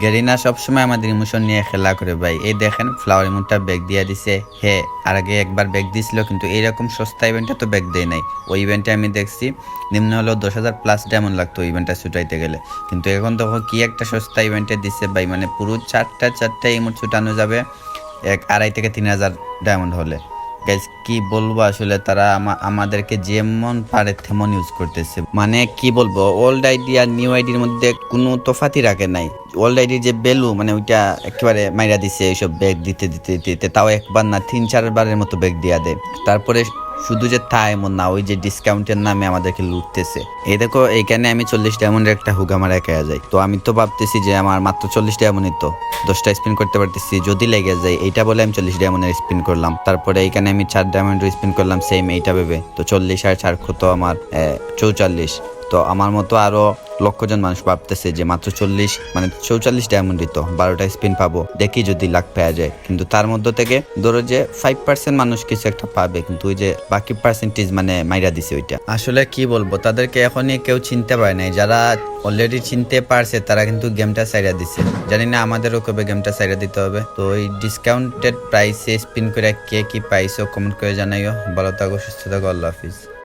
Garena সবসময় আমাদের emotion নিয়ে খেলা করে ভাই। এই দেখেন ফ্লাওয়ার ইমোটটা ব্যাগ দিয়ে দিছে। হে, আর আগে একবার ব্যাগ দিছিল, কিন্তু এইরকম সস্তা ইভেন্টে তো ব্যাগ দেয় নাই। ওই ইভেন্টে আমি দেখছি, নিম্ন হলো দশ হাজার প্লাস ডায়মন্ড লাগতো ইভেন্টটা ছুটাইতে গেলে। কিন্তু এখন তো কি একটা সস্তা ইভেন্টে দিছে ভাই মানে পুরো চারটা চারটা ইমোট ছুটানো যাবে এক আড়াই থেকে তিন হাজার ডায়মন্ড হলে। গাইজ কি বলব আসলে, তারা আমা- আমাদেরকে যেমন পারে তেমন ইউজ করতেছে। মানে কি বলব ওল্ড আইডি আর নিউ আইডির মধ্যে কোনো তফাতি রাখে নাই। আইডির যে বেলু মানে ওইটা একেবারে মাইরা দিছে এইসব ব্যাগ দিতে দিতে দিতে, তাও একবার না তিন, চারবারের মতো ব্যাগ দিয়া দেয়। তারপরে শুধু যে তা এমন না, ওই যে ডিসকাউন্টের নামে আমাদেরকে লুটতেছে। এই দেখো, এইখানে আমি চল্লিশ ডায়মন্ডের একটা হুগা মারা খেয়া যাই তো আমি তো ভাবতেছি যে আমার মাত্র চল্লিশ ডায়মন্ডই তো। দশটা স্পিন করতে পারতেছি, যদি লেগে যায়, এইটা বলে আমি চল্লিশ ডায়মন্ডের স্পিন করলাম। তারপরে এইখানে আমি চার ডায়মন্ডের স্পিন করলাম সেম এইটা ভেবে। তো চল্লিশ আর চার কত আমার? চৌচল্লিশ। তো আমার মতো আরও লক্ষজন মানুষ ভাবতেছে যে মাত্র চল্লিশ মানে চৌচল্লিশ ডায়মন্ডই তো, বারোটা স্পিন পাবো। দেখি যদি লাখ পাওয়া যায়। কিন্তু তার মধ্যে থেকে ধরো যে ফাইভ পার্সেন্ট মানুষ কিছু একটা পাবে, কিন্তু ওই যে বাকি পার্সেন্টেজ মানে মাইরা দিছে ওইটা। আসলে কি বলব, তাদেরকে এখনই কেউ চিনতে পারে নাই। যারা অলরেডি চিনতে পারছে, তারা কিন্তু গেমটা সাইডা দিছে। জানি না আমাদেরও কবে গেমটা সাইডা দিতে হবে। তো ওই ডিসকাউন্টেড প্রাইসে স্পিন করে কে কি পাইছো কমেন্ট করে জানাইও। ভালো থাকো, সুস্থ থাকো, আল্লাহ হাফিজ।